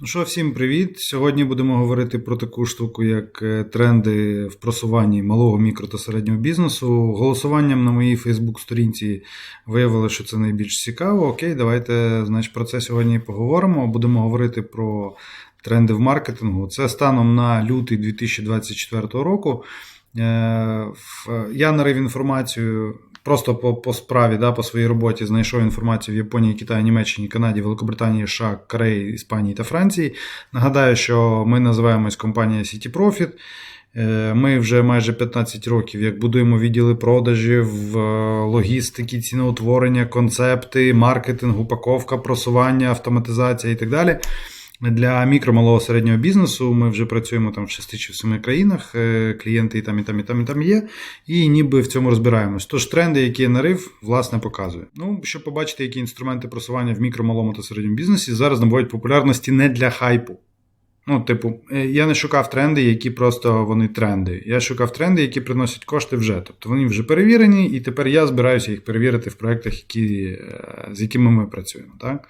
Ну що, всім привіт! Сьогодні будемо говорити про таку штуку, як е, тренди в просуванні малого, мікро та середнього бізнесу. Голосуванням на моїй Фейсбук-сторінці виявили, що це найбільш цікаво. Окей, давайте значить, про це сьогодні поговоримо. Будемо говорити про тренди в маркетингу. Це станом на лютий 2024 року. Е, Я нарив інформацію просто по, по справі, да, по своїй роботі знайшов інформацію в Японії, Китаї, Німеччині, Канаді, Великобританії, США, Кореї, Іспанії та Франції. Нагадаю, що ми називаємось компанія City Profit. Е, Ми вже майже 15 років як будуємо відділи продажів, е, логістики, ціноутворення, концепти, маркетинг, упаковка, просування, автоматизація і так далі. Для мікро, малого середнього бізнесу ми вже працюємо там в 6 чи в 7 країнах. е, Клієнти і там, і там, і там, і там є. І ніби в цьому розбираємось. Тож тренди, які нарив, власне, показує. Ну, щоб побачити, які інструменти просування в мікро, малому та середньому бізнесі зараз набувають популярності не для хайпу. Ну, типу, е, я не шукав тренди, які просто вони тренди. Я шукав тренди, які приносять кошти вже. Тобто вони вже перевірені, і тепер я збираюся їх перевірити в проєктах, які, е, з якими ми працюємо. Так?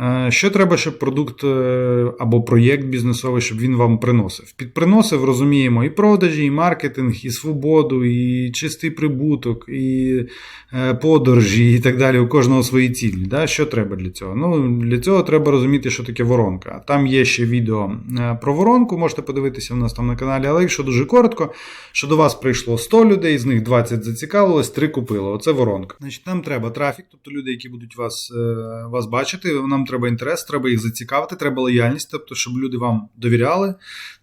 Е, Що треба, щоб продукт е, або проєкт бізнесовий, щоб він вам приносив? Під приносив розуміємо і продажі, і маркетинг, і свободу, і чистий прибуток, і е, подорожі, і так далі. У кожного свої цілі. Да? Що треба для цього? Ну, Для цього треба розуміти, що таке воронка. Там є ще відео про воронку, можете подивитися в нас там на каналі, але якщо дуже коротко, що до вас прийшло 100 людей, з них 20 зацікавилось, 3 купили. Оце воронка. Значить, нам треба трафік, тобто люди, які будуть вас, вас бачити, нам треба інтерес, треба їх зацікавити, треба лояльність, тобто, щоб люди вам довіряли.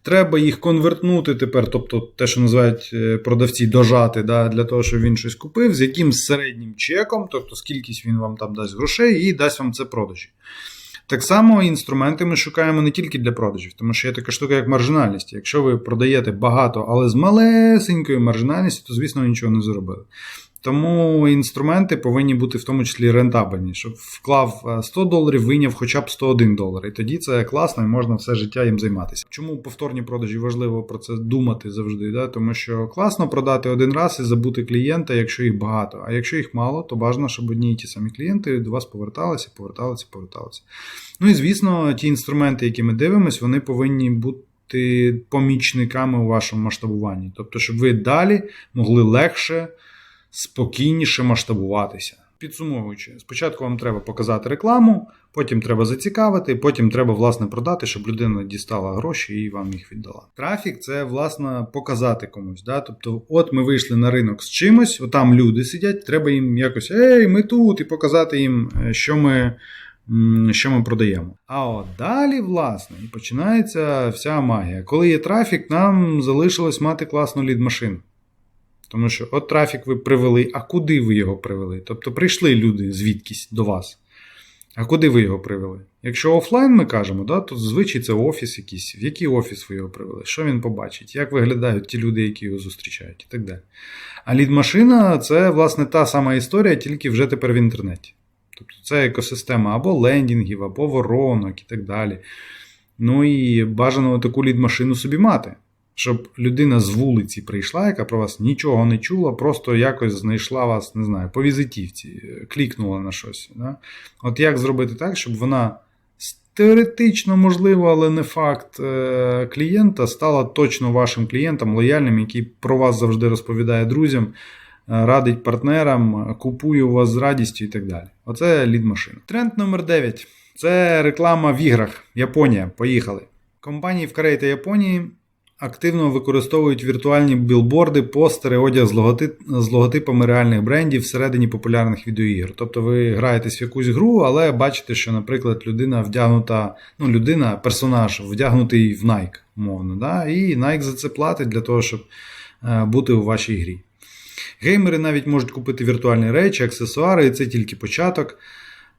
Треба їх конвертнути тепер, тобто те, що називають е, продавці, дожати, да, для того, щоб він щось купив, з якимсь середнім чеком, тобто скількись він вам там дасть грошей і дасть вам це продажі. Так само інструменти ми шукаємо не тільки для продажів, тому що є така штука, як маржинальність. Якщо ви продаєте багато, але з малесенькою маржинальністю, то, звісно, ви нічого не зробили. Тому інструменти повинні бути в тому числі рентабельні, щоб вклав е, 100 доларів, вийняв хоча б 101 долар. І тоді це класно і можна все життя їм займатися. Чому повторні продажі важливо про це думати завжди? Да? Тому що класно продати один раз і забути клієнта, якщо їх багато. А якщо їх мало, то бажано, щоб одні і ті самі клієнти до вас поверталися, поверталися, поверталися. Ну і звісно, ті інструменти, які ми дивимося, вони повинні бути помічниками у вашому масштабуванні. Тобто, щоб ви далі могли легше спокійніше масштабуватися. Підсумовуючи, спочатку вам треба показати рекламу, потім треба зацікавити, потім треба власне продати, щоб людина дістала гроші і вам їх віддала. Трафік це власне показати комусь. Да? Тобто, от ми вийшли на ринок з чимось, отам люди сидять, треба їм якось ей, ми тут, і показати їм, е, що ми. Що ми продаємо. А от далі, власне, починається вся магія. Коли є трафік, нам залишилось мати класну лід-машину. Тому що от трафік ви привели, а куди ви його привели? Тобто прийшли люди звідкись до вас. А куди ви його привели? Якщо офлайн ми кажемо, да, то зазвичай це офіс якийсь. В який офіс ви його привели? Що він побачить? Як виглядають ті люди, які його зустрічають, і так далі. А лід-машина це, власне, та сама історія, тільки вже тепер в інтернеті. Тобто це екосистема або лендінгів, або воронок і так далі. Ну і бажано таку лід-машину собі мати щоб людина з вулиці прийшла, яка про вас нічого не чула, просто якось знайшла вас, не знаю, по візитівці, е, клікнула на щось. Да? От як зробити так, щоб вона теоретично можливо, але не факт е, клієнта стала точно вашим клієнтом, лояльним, який про вас завжди розповідає друзям, е, радить партнерам, купує у вас з радістю і так далі. Оце лід-машина. Тренд номер 9 це реклама в іграх. Японія. Поїхали. Компанії в Кореї та Японії активно використовують віртуальні білборди, постери, одяг з, логотип, з логотипами реальних брендів всередині популярних відеоігр. Тобто ви граєтесь в якусь гру, але бачите, що, наприклад, людина вдягнута, ну, людина, персонаж вдягнутий в Nike, мовно, да? і Nike за це платить для того, щоб е, бути у вашій грі. Геймери навіть можуть купити віртуальні речі, аксесуари, і це тільки початок.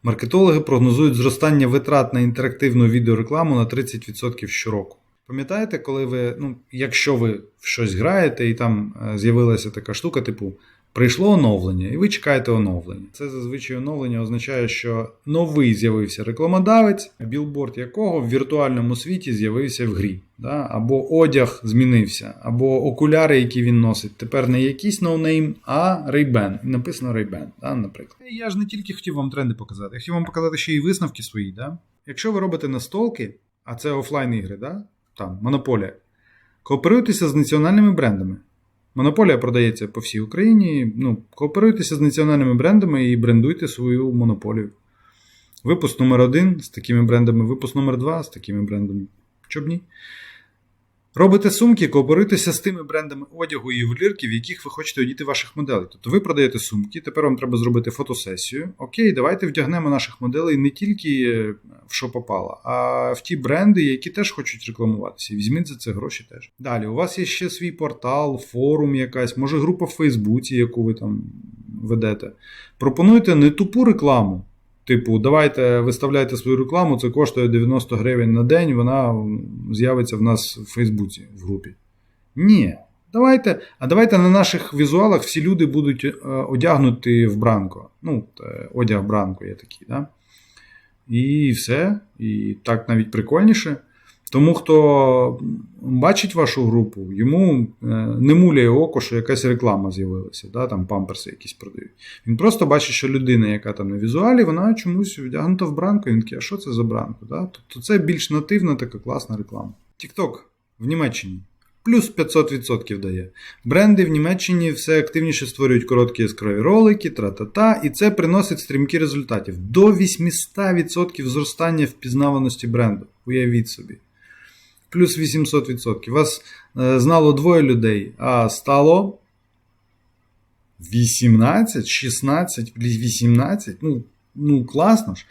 Маркетологи прогнозують зростання витрат на інтерактивну відеорекламу на 30% щороку. Пам'ятаєте, коли ви, ну, якщо ви в щось граєте і там е, з'явилася така штука, типу прийшло оновлення, і ви чекаєте оновлення. Це зазвичай оновлення означає, що новий з'явився рекламодавець, білборд якого в віртуальному світі з'явився в грі. Да? Або одяг змінився, або окуляри, які він носить. Тепер не якийсь ноунейм, а Ray-Ban. Написано Ray-Ban, да, наприклад. Я ж не тільки хотів вам тренди показати, я хотів вам показати ще й висновки свої. Да? якщо ви робите настолки, а це офлайн ігри, да? Там, монополія, кооперуйтеся з національними брендами. Монополія продається по всій Україні. Ну, кооперуйтеся з національними брендами і брендуйте свою монополію. Випуск номер один з такими брендами, випуск номер два з такими брендами. Чоб ні? Робите сумки, кооперуйтеся з тими брендами одягу і ювелірки, в яких ви хочете одіти ваших моделей. Тобто ви продаєте сумки, тепер вам треба зробити фотосесію. Окей, давайте вдягнемо наших моделей не тільки в що попало, а в ті бренди, які теж хочуть рекламуватися. Візьміть за це гроші теж. Далі, у вас є ще свій портал, форум якась, може група в Фейсбуці, яку ви там ведете. Пропонуйте не тупу рекламу. Типу, давайте виставляйте свою рекламу, це коштує 90 гривень на день, вона з'явиться в нас в Фейсбуці в групі. Ні. Давайте, А давайте на наших візуалах всі люди будуть е, одягнуті в бранко. Ну, одяг бранко є такий, да? І все. І так навіть прикольніше. Тому, хто бачить вашу групу, йому е, не муляє око, що якась реклама з'явилася, да, там памперси якісь продають. Він просто бачить, що людина, яка там на візуалі, вона чомусь вдягнута в бранку. Він такий, а що це за бранку? Да? Тобто це більш нативна така класна реклама. TikTok в Німеччині. Плюс 500% дає. Бренди в Німеччині все активніше створюють короткі яскраві ролики, тра-та-та, і це приносить стрімкі результатів. До 800% зростання впізнаваності бренду. Уявіть собі плюс 800%. Вас е, знало двоє людей, а стало 18, 16, 18. Ну, ну класно ж.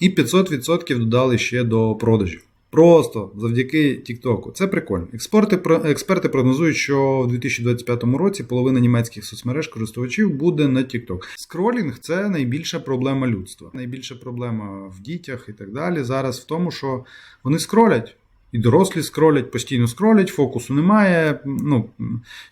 І 500% додали ще до продажів. Просто завдяки Тіктоку. Це прикольно. Експерти, експерти прогнозують, що в 2025 році половина німецьких соцмереж користувачів буде на TikTok. Скролінг це найбільша проблема людства. Найбільша проблема в дітях і так далі. Зараз в тому, що вони скролять. І дорослі скролять, постійно скролять, фокусу немає. Ну,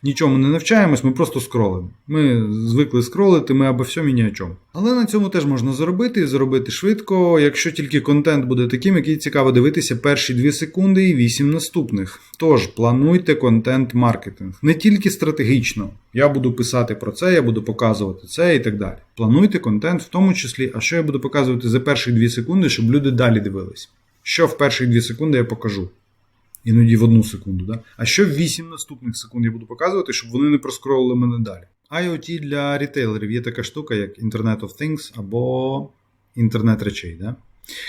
Нічому не навчаємось, ми просто скролимо. Ми звикли скролити, ми або всьому ні о чому. Але на цьому теж можна заробити і заробити швидко, якщо тільки контент буде таким, який цікаво дивитися перші 2 секунди і 8 наступних. Тож плануйте контент-маркетинг. Не тільки стратегічно. Я буду писати про це, я буду показувати це і так далі. Плануйте контент в тому числі, а що я буду показувати за перші 2 секунди, щоб люди далі дивились. Що в перші 2 секунди я покажу. Іноді в одну секунду. Да? А що в 8 наступних секунд я буду показувати, щоб вони не проскролили мене далі. IoT для рітейлерів є така штука, як Internet of Things або інтернет речей. Да?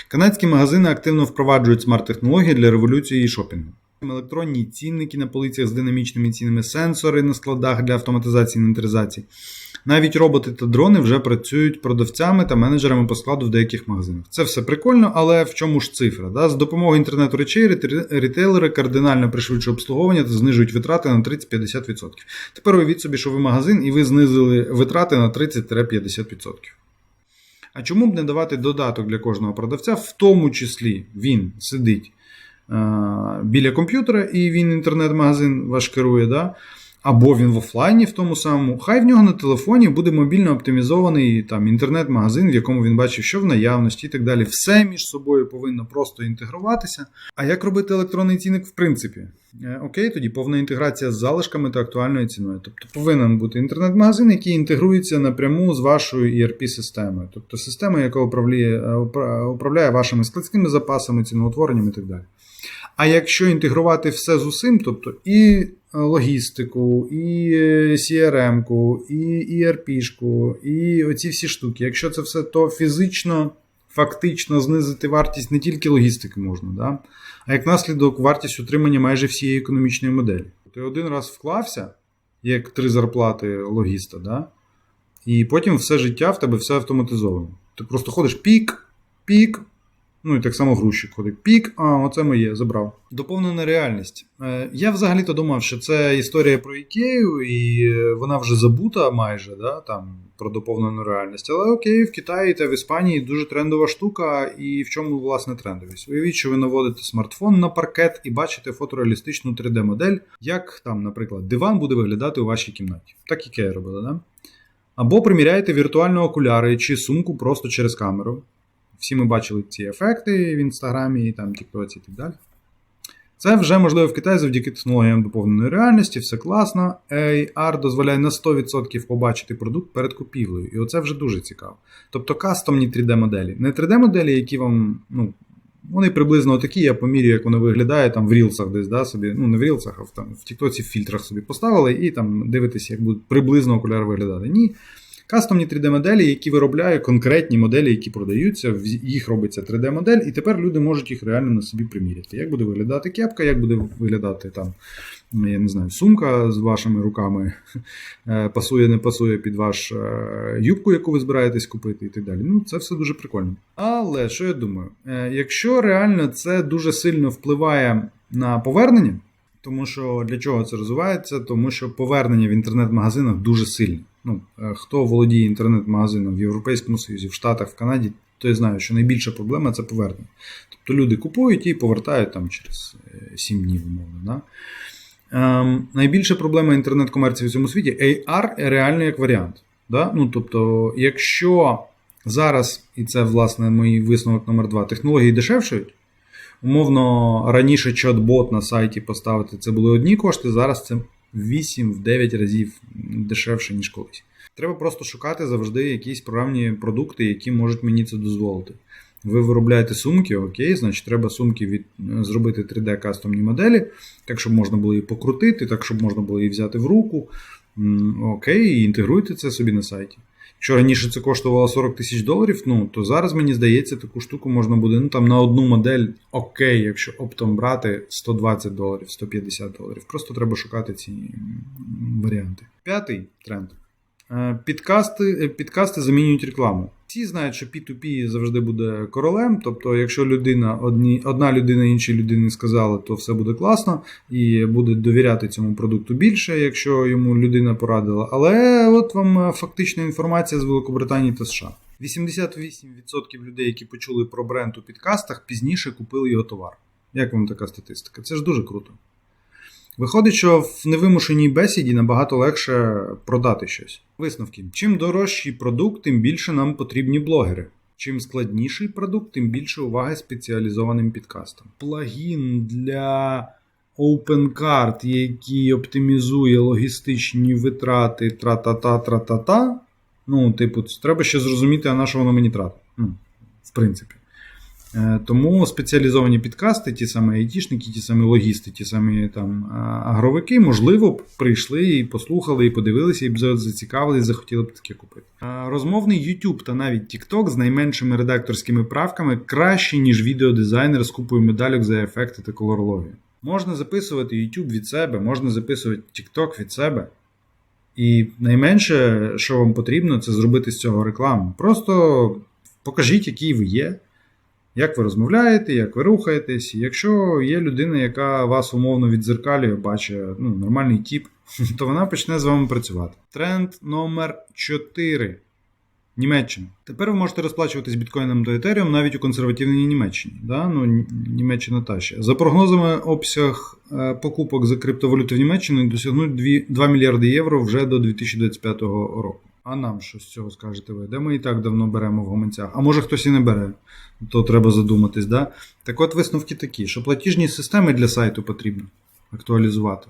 Канадські магазини активно впроваджують смарт-технології для революції шопінгу. Електронні цінники на полицях з динамічними цінами, сенсори на складах для автоматизації і інвентаризації. Навіть роботи та дрони вже працюють продавцями та менеджерами по складу в деяких магазинах. Це все прикольно, але в чому ж цифра? Да? З допомогою інтернету речей рітейлери кардинально пришвидшують обслуговування та знижують витрати на 30-50%. Тепер уявіть собі, що ви магазин і ви знизили витрати на 30-50%. А чому б не давати додаток для кожного продавця, в тому числі він сидить е- біля комп'ютера і він інтернет-магазин ваш керує. Да? Або він в офлайні в тому самому, хай в нього на телефоні буде мобільно оптимізований там інтернет-магазин, в якому він бачить, що в наявності і так далі. Все між собою повинно просто інтегруватися. А як робити електронний цінник в принципі? Е, окей, тоді повна інтеграція з залишками та актуальною ціною. Тобто повинен бути інтернет-магазин, який інтегрується напряму з вашою ERP-системою, тобто система, яка управляє, е, управляє вашими складськими запасами, ціноутворенням і так далі. А якщо інтегрувати все з усім, тобто і логістику, і CRM-ку, і ERP-шку, і оці всі штуки. Якщо це все, то фізично, фактично знизити вартість не тільки логістики можна, да? а як наслідок вартість утримання майже всієї економічної моделі. Ти один раз вклався, як три зарплати логіста, да? і потім все життя в тебе все автоматизовано. Ти просто ходиш пік, пік. Ну і так само грузчик ходить. Пік, а оце моє, забрав. Доповнена реальність. Е, я взагалі-то думав, що це історія про Ікею, і вона вже забута майже да, там, про доповнену реальність. Але окей, в Китаї та в Іспанії дуже трендова штука, і в чому власне трендовість. Уявіть, що ви наводите смартфон на паркет і бачите фотореалістичну 3D-модель, як там, наприклад, диван буде виглядати у вашій кімнаті. Так Ікея робила, да? Або приміряєте віртуальні окуляри чи сумку просто через камеру. Всі ми бачили ці ефекти в інстаграмі, там, Тіктоці і так далі. Це вже можливо в Китаї завдяки технологіям доповненої реальності, все класно. AR дозволяє на 100% побачити продукт перед купівлею. І оце вже дуже цікаво. Тобто кастомні 3D-моделі. Не 3D-моделі, які вам ну, Вони приблизно такі, я помірюю, як воно виглядає там в рілсах десь, да, собі, ну не в рілсах, а в, там, в Тіктоці в фільтрах собі поставили і там дивитися, як будуть приблизно окуляри виглядати. Ні. Кастомні 3D-моделі, які виробляє конкретні моделі, які продаються, їх робиться 3D-модель, і тепер люди можуть їх реально на собі приміряти. Як буде виглядати кепка, як буде виглядати там, ну, я не знаю, сумка з вашими руками, е, пасує, не пасує під ваш е, юбку, яку ви збираєтесь купити, і так далі. Ну, це все дуже прикольно. Але що я думаю, Е, якщо реально це дуже сильно впливає на повернення, тому що для чого це розвивається? Тому що повернення в інтернет-магазинах дуже сильне. Ну, е, хто володіє інтернет-магазином в Європейському Союзі, в Штатах, в Канаді, той знає, що найбільша проблема це повернення. Тобто люди купують і повертають там через 7 днів, умовно. Да? Ем, найбільша проблема інтернет-комерції в цьому світі AR реально як варіант. Да? Ну, тобто, якщо зараз, і це власне мій висновок номер 2 технології дешевшають. Умовно, раніше чат-бот на сайті поставити це були одні кошти, зараз це 8-9 разів дешевше, ніж колись. Треба просто шукати завжди якісь програмні продукти, які можуть мені це дозволити. Ви виробляєте сумки, окей, значить, треба сумки від, зробити 3D кастомні моделі, так, щоб можна було її покрутити, так, щоб можна було її взяти в руку. Окей, і інтегруйте це собі на сайті. Якщо раніше це коштувало 40 тисяч доларів, ну то зараз мені здається, таку штуку можна буде ну, там, на одну модель окей, якщо оптом брати 120 доларів, 150 доларів. Просто треба шукати ці варіанти. П'ятий тренд. Е, Підкасти, е, підкасти замінюють рекламу. Всі знають, що P2P завжди буде королем. Тобто, якщо людина одні, одна людина іншій людині сказала, то все буде класно і буде довіряти цьому продукту більше, якщо йому людина порадила. Але от вам е, фактична інформація з Великобританії та США. 88% людей, які почули про бренд у підкастах, пізніше купили його товар. Як вам така статистика? Це ж дуже круто. Виходить, що в невимушеній бесіді набагато легше продати щось. Висновки: чим дорожчий продукт, тим більше нам потрібні блогери. Чим складніший продукт, тим більше уваги спеціалізованим підкастам. Плагін для OpenCard, який оптимізує логістичні витрати тра-та-та, тра-та-та. Ну, типу, треба ще зрозуміти, а на що воно мені тратить. Ну, в принципі. Е, Тому спеціалізовані підкасти, ті самі айтішники, ті самі логісти, ті самі там агровики, можливо, б прийшли і послухали, і подивилися, і б зацікавились, захотіли б таке купити. Розмовний YouTube та навіть TikTok з найменшими редакторськими правками краще, ніж відеодизайнер з купою медалік за ефекти та колорологію. Можна записувати YouTube від себе, можна записувати TikTok від себе. І найменше, що вам потрібно, це зробити з цього рекламу. Просто покажіть, який ви є як ви розмовляєте, як ви рухаєтесь. Якщо є людина, яка вас умовно відзеркалює, бачить ну, нормальний тип, то вона почне з вами працювати. Тренд номер 4. Німеччина. Тепер ви можете розплачуватись біткоїном та етеріум навіть у консервативній Німеччині. Да? Ну, Німеччина та ще. За прогнозами, обсяг е, покупок за криптовалюти в Німеччині досягнуть 2, 2 мільярди євро вже до 2025 року. А нам що з цього скажете ви? Де ми і так давно беремо в гаманцях? А може хтось і не бере, то треба задуматись. Да? Так от висновки такі, що платіжні системи для сайту потрібно актуалізувати.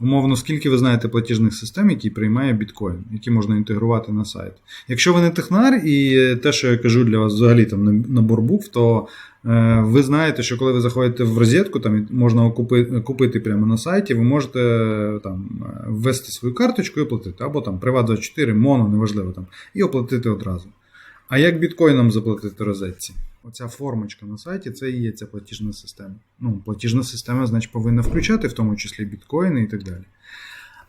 Умовно, скільки ви знаєте платіжних систем, які приймає біткоін, які можна інтегрувати на сайт. Якщо ви не технар, і те, що я кажу для вас взагалі там на- набор букв, то е, ви знаєте, що коли ви заходите в розетку, там можна купити, купити прямо на сайті, ви можете е, там е, ввести свою карточку і оплатити, або там Приват24, Моно, неважливо там, і оплатити одразу. А як біткоїном заплатити розетці? Оця формочка на сайті це і є ця платіжна система. Ну, платіжна система, значить, повинна включати в тому числі біткоїни і так далі.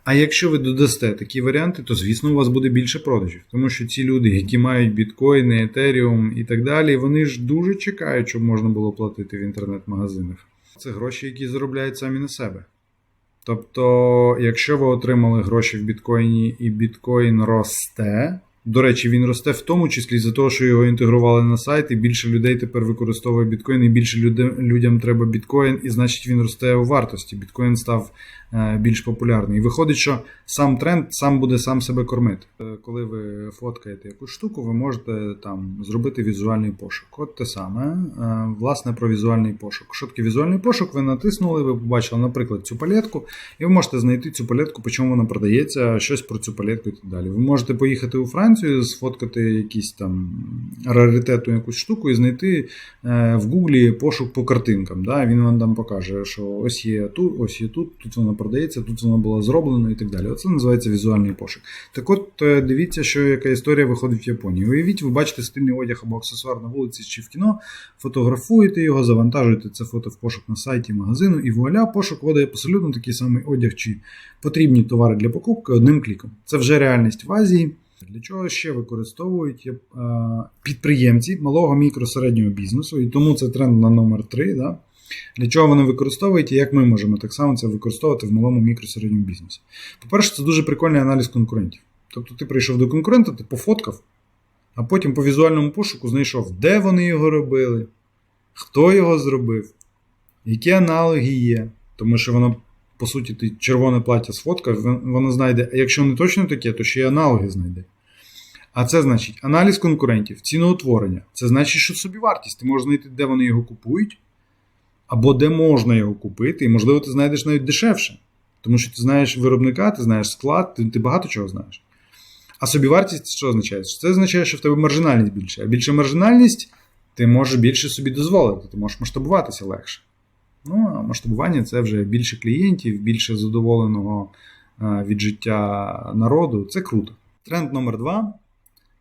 А якщо ви додасте такі варіанти, то звісно у вас буде більше продажів. Тому що ці люди, які мають біткоїни, етеріум і так далі, вони ж дуже чекають, щоб можна було платити в інтернет-магазинах. Це гроші, які заробляють самі на себе. Тобто, якщо ви отримали гроші в біткоїні і біткоін росте, до речі, він росте в тому числі за того, що його інтегрували на сайт, і більше людей тепер використовує біткоін, і більше людям треба біткоін, і значить він росте у вартості. Біткоін став більш популярний. І виходить, що сам тренд сам буде сам себе кормити. Е, Коли ви фоткаєте якусь штуку, ви можете там зробити візуальний пошук. От те саме, е, власне, про візуальний пошук. Що таке візуальний пошук? Ви натиснули, ви побачили, наприклад, цю палетку, і ви можете знайти цю палетку, по чому вона продається, щось про цю палетку і так далі. Ви можете поїхати у Францію. Сфоткати якісь там раритетну якусь штуку і знайти е, в Гуглі пошук по картинкам. Да? Він вам там покаже, що ось є тут, ось є тут, тут вона продається, тут вона була зроблена і так далі. Оце називається візуальний пошук. Так от е, дивіться, що яка історія виходить в Японії. Уявіть, ви бачите стильний одяг або аксесуар на вулиці чи в кіно, фотографуєте його, завантажуєте це фото в пошук на сайті магазину, і вуаля, пошук видає абсолютно такий самий одяг чи потрібні товари для покупки одним кліком. Це вже реальність в Азії. Для чого ще використовують е, підприємці малого мікро середнього бізнесу, і тому це тренд на номер 3. Да? Для чого вони використовують і як ми можемо так само це використовувати в малому мікро середньому бізнесі? По-перше, це дуже прикольний аналіз конкурентів. Тобто ти прийшов до конкурента, ти пофоткав, а потім по візуальному пошуку знайшов, де вони його робили, хто його зробив, які аналоги є. Тому що воно, по суті, ти червоне плаття сфоткав, воно знайде, а якщо не точно таке, то ще й аналоги знайде. А це значить аналіз конкурентів, ціноутворення. Це значить, що собівартість. Ти можеш знайти, де вони його купують, або де можна його купити, і, можливо, ти знайдеш навіть дешевше. Тому що ти знаєш виробника, ти знаєш склад, ти, ти багато чого знаєш. А собівартість що означає? Це означає, що в тебе маржинальність більше. А більше маржинальність, ти можеш більше собі дозволити, ти можеш масштабуватися легше. Ну, а масштабування це вже більше клієнтів, більше задоволеного від життя народу. Це круто. Тренд номер два.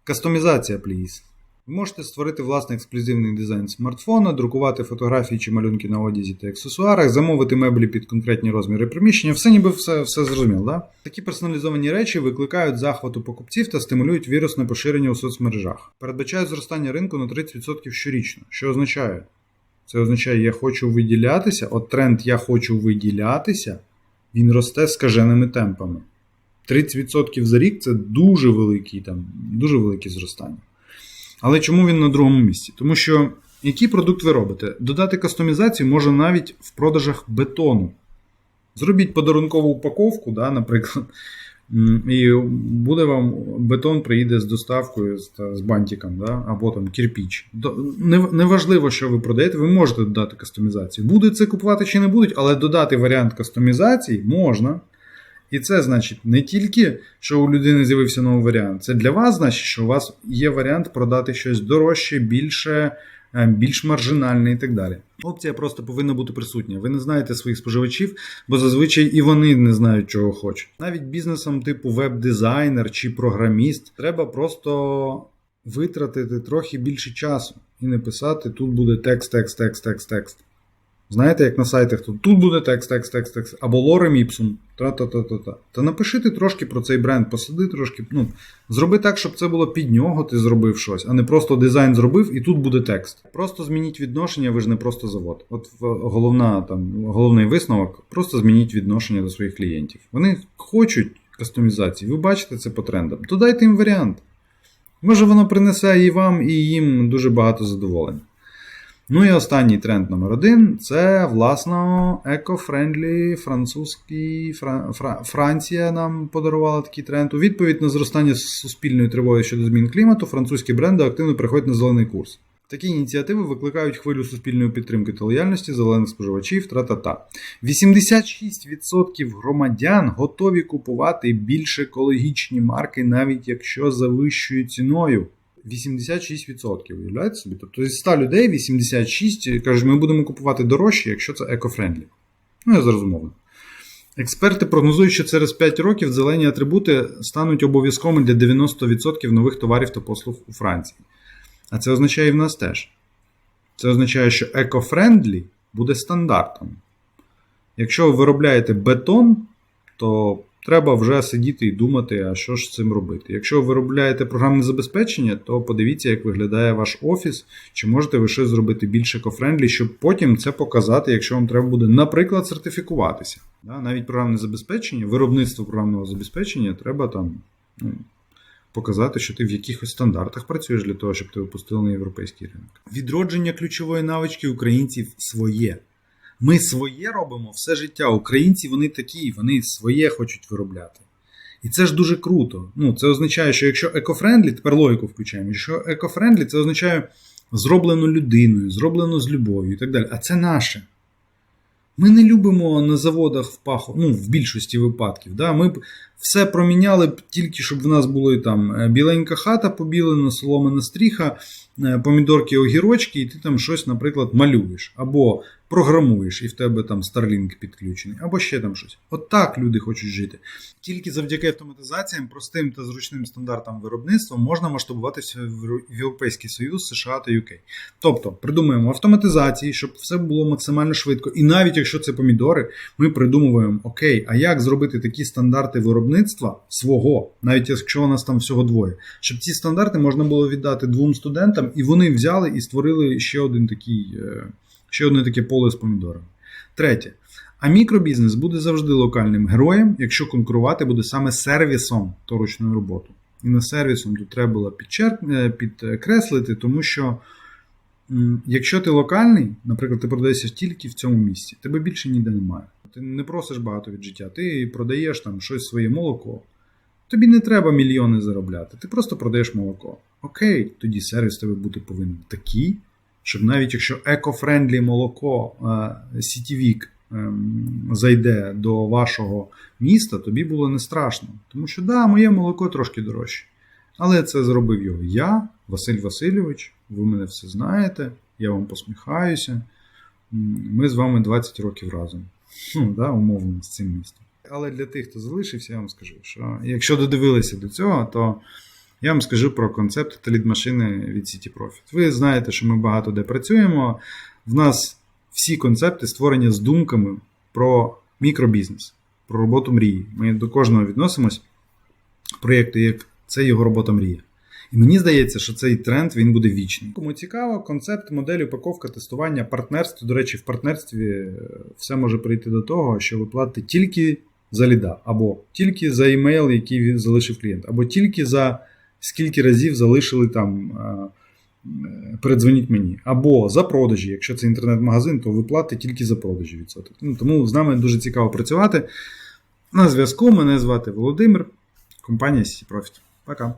Кастомізація, пліз. Ви можете створити власний ексклюзивний дизайн смартфона, друкувати фотографії чи малюнки на одязі та аксесуарах, замовити меблі під конкретні розміри приміщення. Все ніби все все зрозуміло. Да? Такі персоналізовані речі викликають захвату покупців та стимулюють вірусне поширення у соцмережах. Передбачають зростання ринку на 30% щорічно. Що означає? Це означає, я хочу виділятися. От тренд Я хочу виділятися, він росте скаженими темпами. 30% за рік це дуже великі, там, дуже великі зростання. Але чому він на другому місці? Тому що який продукт ви робите? Додати кастомізацію може навіть в продажах бетону. Зробіть подарункову упаковку, да, наприклад, і буде вам бетон приїде з доставкою з, з бантиком, да, або там кирпіч. Неважливо, що ви продаєте, ви можете додати кастомізацію. Буде це купувати чи не будуть, але додати варіант кастомізації можна. І це значить не тільки, що у людини з'явився новий варіант, це для вас значить, що у вас є варіант продати щось дорожче, більше, е, більш маржинальне і так далі. Опція просто повинна бути присутня. Ви не знаєте своїх споживачів, бо зазвичай і вони не знають, чого хочуть. Навіть бізнесом типу веб-дизайнер чи програміст треба просто витратити трохи більше часу і не писати тут буде текст, текст, текст, текст, текст. Знаєте, як на сайтах тут тут буде текст, текст, текст, текст, або лорем іпсум, та-та-та-та-та. Та напиши ти трошки про цей бренд, посади трошки. ну, Зроби так, щоб це було під нього, ти зробив щось, а не просто дизайн зробив і тут буде текст. Просто змініть відношення, ви ж не просто завод. От головна, там, головний висновок, просто змініть відношення до своїх клієнтів. Вони хочуть кастомізації, ви бачите це по трендам. Додайте їм варіант. Може, воно принесе і вам, і їм дуже багато задоволення. Ну і останній тренд номер один це, власно, еко-френдлі французький Фра... Фра... Франція нам подарувала такий тренд. У відповідь на зростання суспільної тривоги щодо змін клімату, французькі бренди активно приходять на зелений курс. Такі ініціативи викликають хвилю суспільної підтримки та лояльності зелених споживачів. Тра-та-та. 86% громадян готові купувати більш екологічні марки, навіть якщо завищують ціною. 86%. Уявляєте собі? Тобто зі 100 людей 86% кажуть, ми будемо купувати дорожче, якщо це екофрендлі. Ну, я зрозумів. Експерти прогнозують, що через 5 років зелені атрибути стануть обов'язковими для 90% нових товарів та послуг у Франції. А це означає і в нас теж. Це означає, що екофрендлі буде стандартом. Якщо ви виробляєте бетон, то треба вже сидіти і думати, а що ж з цим робити. Якщо ви виробляєте програмне забезпечення, то подивіться, як виглядає ваш офіс, чи можете ви щось зробити більш екофрендлі, щоб потім це показати, якщо вам треба буде, наприклад, сертифікуватися. Навіть програмне забезпечення, виробництво програмного забезпечення треба там. ну, Показати, що ти в якихось стандартах працюєш для того, щоб ти випустили на європейський ринок. Відродження ключової навички українців своє. Ми своє робимо все життя. Українці вони такі, вони своє хочуть виробляти. І це ж дуже круто. Ну, Це означає, що якщо екофрендлі, тепер логіку включаємо, якщо екофрендлі, це означає зроблено людиною, зроблено з любов'ю і так далі. А це наше. Ми не любимо на заводах в паху, ну, в більшості випадків. Да? Ми все проміняли б тільки, щоб в нас були там е, біленька хата побілена, соломина стріха, е, помідорки, огірочки, і ти там щось, наприклад, малюєш. Або програмуєш, і в тебе там Starlink підключений, або ще там щось. От так люди хочуть жити. Тільки завдяки автоматизаціям, простим та зручним стандартам виробництва можна масштабуватися в Європейський Союз, США та UK. Тобто придумуємо автоматизації, щоб все було максимально швидко. І навіть якщо це помідори, ми придумуємо, окей, а як зробити такі стандарти виробництва свого, навіть якщо у нас там всього двоє, щоб ці стандарти можна було віддати двом студентам, і вони взяли і створили ще один такий, е, ще одне таке поле з помідорами. Третє. А мікробізнес буде завжди локальним героєм, якщо конкурувати буде саме сервісом то ручної роботи. І на сервісом тут треба було е, підкреслити, тому що якщо ти локальний, наприклад, ти продаєшся тільки в цьому місці, тебе більше ніде немає. Ти не просиш багато від життя, ти продаєш там щось своє молоко. Тобі не треба мільйони заробляти, ти просто продаєш молоко. Окей, тоді сервіс тебе бути повинен такий, щоб навіть якщо еко-френдлі молоко е, сітівік ем, зайде до вашого міста, тобі було не страшно. Тому що, да, моє молоко трошки дорожче. Але це зробив його я, Василь Васильович. Ви мене все знаєте, я вам посміхаюся. Ми з вами 20 років разом. Да, умовно, з цим містом. Але для тих, хто залишився, я вам скажу, що якщо додивилися до цього, то я вам скажу про концепт та лід-машини від City Profit. Ви знаєте, що ми багато де працюємо. В нас всі концепти створені з думками про мікробізнес, про роботу мрії. Ми до кожного відносимось проєкту, як це його робота мрія. І мені здається, що цей тренд він буде вічний. Кому цікаво, концепт, модель, упаковка, тестування, партнерство. До речі, в партнерстві е, все може прийти до того, що ви платите тільки за ліда, або тільки за імейл, який залишив клієнт, або тільки за скільки разів залишили там. е, е, Передзвоніть мені. Або за продажі. Якщо це інтернет-магазин, то ви платите тільки за продажі відсоток. Ну, тому з нами дуже цікаво працювати. На зв'язку мене звати Володимир, компанія Profit. Пока.